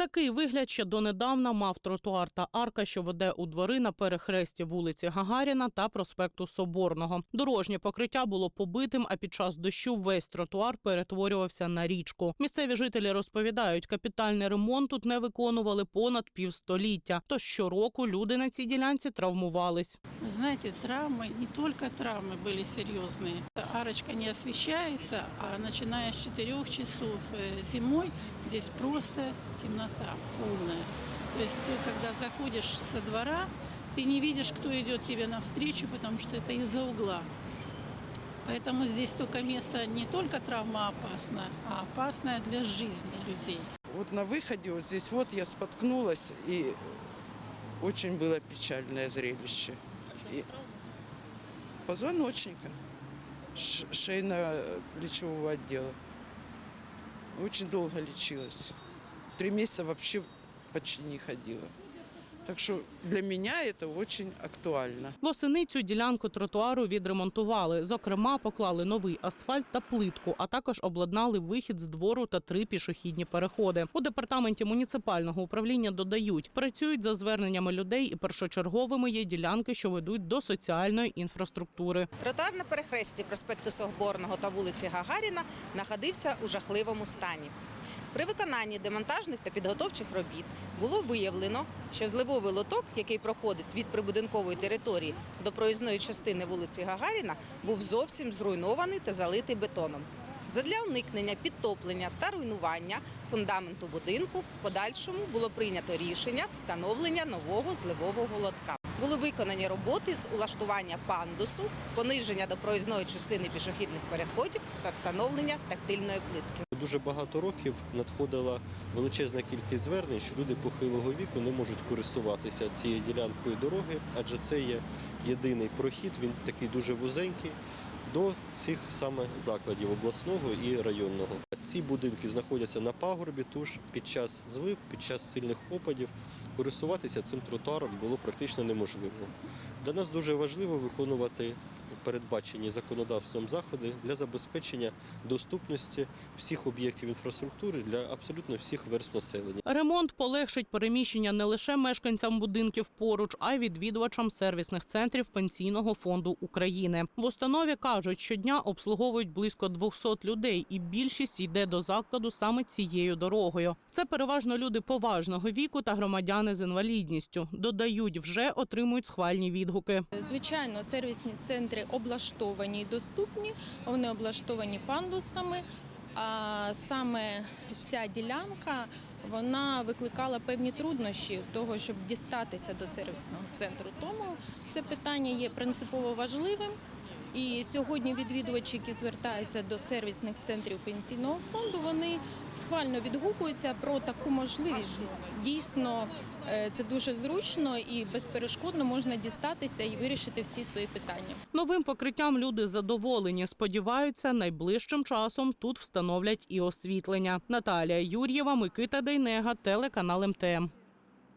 Такий вигляд ще донедавна мав тротуар та арка, що веде у двори на перехресті вулиці Гагаріна та проспекту Соборного. Дорожнє покриття було побитим, а під час дощу весь тротуар перетворювався на річку. Місцеві жителі розповідають, капітальний ремонт тут не виконували понад півстоліття. Тож щороку люди на цій ділянці травмувались. Вы Знаете, травмы, не только травмы были серьезные. Арочка не освещается, а начиная с 4 часов э, зимой здесь просто темнота Полная. То есть ты, когда заходишь со двора, ты не видишь, кто идет тебе навстречу, потому что это из-за угла. Поэтому здесь только место не только травмоопасное, а опасное для жизни людей. Вот на выходе вот здесь вот я споткнулась, и очень было печальное зрелище. И позвоночника, шейно-плечевого отдела. Очень долго лечилась. Три месяца вообще почти не ходила. Так что для меня это очень актуально. Восени цю ділянку тротуару відремонтували. Зокрема, поклали новий асфальт та плитку, а також обладнали вихід з двору та три пішохідні переходи. У департаменті муніципального управління додають, працюють за зверненнями людей і першочерговими є ділянки, що ведуть до соціальної інфраструктури. Тротуар на перехресті проспекту Соборного та вулиці Гагаріна знаходився у жахливому стані. При виконанні демонтажних та підготовчих робіт було виявлено, що зливовий лоток, який проходить від прибудинкової території до проїзної частини вулиці Гагаріна, був зовсім зруйнований та залитий бетоном. Задля уникнення підтоплення та руйнування фундаменту будинку в подальшому було прийнято рішення встановлення нового зливового лотка. Були виконані роботи з улаштування пандусу, пониження до проїзної частини пішохідних переходів та встановлення тактильної плитки. Дуже багато років надходила величезна кількість звернень, що люди похилого віку не можуть користуватися цією ділянкою дороги, адже це є єдиний прохід, він такий дуже вузенький до цих саме закладів обласного і районного. Ці будинки знаходяться на пагорбі, тож під час злив, під час сильних опадів користуватися цим тротуаром було практично неможливо. Для нас дуже важливо виконувати передбачені законодавством заходи для забезпечення доступності всіх об'єктів інфраструктури для абсолютно всіх верств населення. Ремонт полегшить переміщення не лише мешканцям будинків поруч, а й відвідувачам сервісних центрів Пенсійного фонду України. В установі кажуть, щодня обслуговують близько 200 людей, і більшість йде до закладу саме цією дорогою. Це переважно люди поважного віку та громадяни з інвалідністю. Додають, вже отримують схвальні відгуки. Звичайно, сервісні центри облаштовані і доступні, вони облаштовані пандусами. А саме ця ділянка вона викликала певні труднощі того, щоб дістатися до сервісного центру. Тому це питання є принципово важливим. І сьогодні відвідувачі, які звертаються до сервісних центрів пенсійного фонду, вони схвально відгукуються про таку можливість. Дійсно, е, це дуже зручно і безперешкодно можна дістатися і вирішити всі свої питання. Новим покриттям люди задоволені. Сподіваються, найближчим часом тут встановлять і освітлення. Наталія Юр'єва, Микита Дейнега, телеканал МТМ.